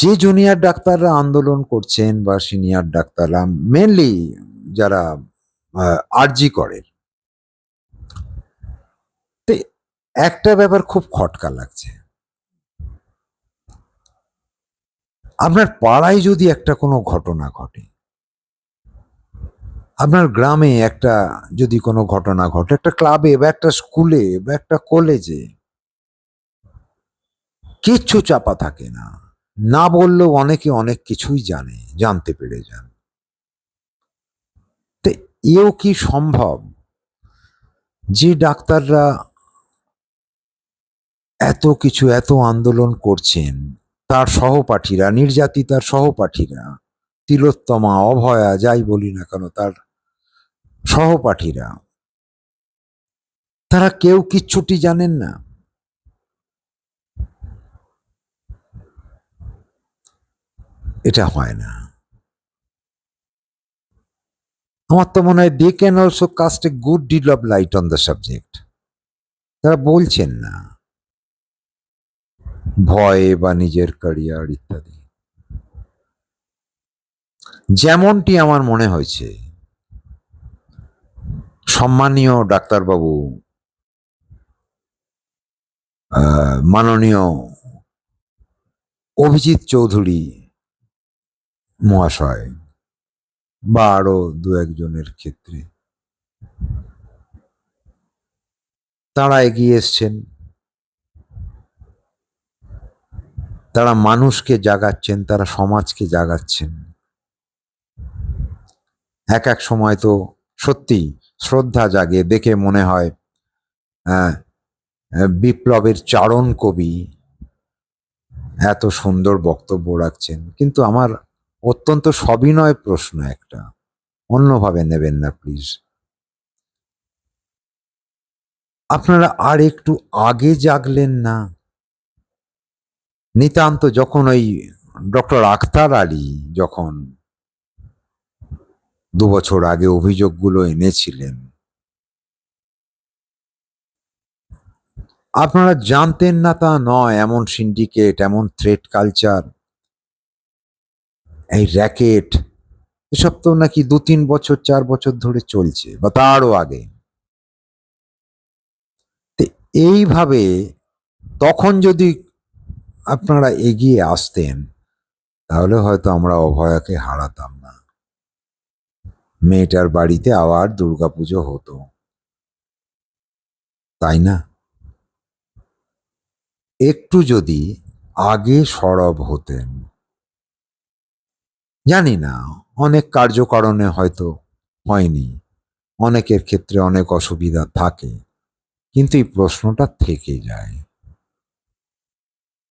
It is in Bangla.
যে জুনিয়র ডাক্তাররা আন্দোলন করছেন বা সিনিয়র ডাক্তাররা মেনলি যারা আরজি করেন। একটা ব্যাপার খুব খটকা লাগছে। আপনার পাড়ায় যদি একটা কোনো ঘটনা ঘটে, আপনার গ্রামে একটা যদি কোনো ঘটনা ঘটে, একটা ক্লাবে বা একটা স্কুলে বা একটা কলেজে, কিচ্ছু চাপা থাকে না। না বললেও অনেকে অনেক কিছুই জানে, জানতে পেরে যান। তো এও কি সম্ভব যে ডাক্তাররা এত কিছু, এত আন্দোলন করছেন, তার সহপাঠীরা, নির্যাতিতার সহপাঠীরা, তিলোত্তমা, অভয়া, যাই বলি না কেন, তার সহপাঠীরা, তারা কেউ কিচ্ছুটি জানেন না? এটা হয় না। আমার তো মনে হয় they can also cast a good deal of light on the subject তারা বলছেন না। ভয় বা নিজের ক্যারিয়ার ইত্যাদি। যেমনটি আমার মনে হয়েছে। সম্মানীয় ডাক্তারবাবু মাননীয় অভিজিৎ চৌধুরী মহাশয় বা আরও দু একজনের ক্ষেত্রে। তারা এগিয়ে এসছেন। তারা মানুষকে জাগাচ্ছেন তারা সমাজকে জাগাচ্ছেন। এক এক সময় তো সত্যি শ্রদ্ধা জাগে দেখে মনে হয় আহ, বিপ্লবের চারণ কবি এত সুন্দর বক্তব্য রাখছেন। কিন্তু আমার অত্যন্ত সবিনয় প্রশ্ন একটা। অন্যভাবে নেবেন না প্লিজ আপনারা আর একটু আগে জাগলেন না? নিতান্ত যখন ওই ডক্টর আখতার আলী যখন দু বছর আগে অভিযোগগুলো এনেছিলেন, আপনারা জানতেন না তা নয়, এমন সিন্ডিকেট এমন থ্রেট কালচার এই র্যাকেট এসব তো নাকি দু তিন বছর, চার বছর ধরে চলছে বা তারও আগে। এইভাবে তখন যদি আপনারা এগিয়ে আসতেন, তাহলে হয়তো আমরা অভয়াকে হারাতাম না। মেয়েটার বাড়িতে আবার দুর্গাপুজো হতো। তাই না? একটু যদি আগে সরব হতেন। জানি না, অনেক কার্যকারণে হয়তো হয়নি, অনেকের ক্ষেত্রে অনেক অসুবিধা থাকে, কিন্তু এই প্রশ্নটা থেকে যায়।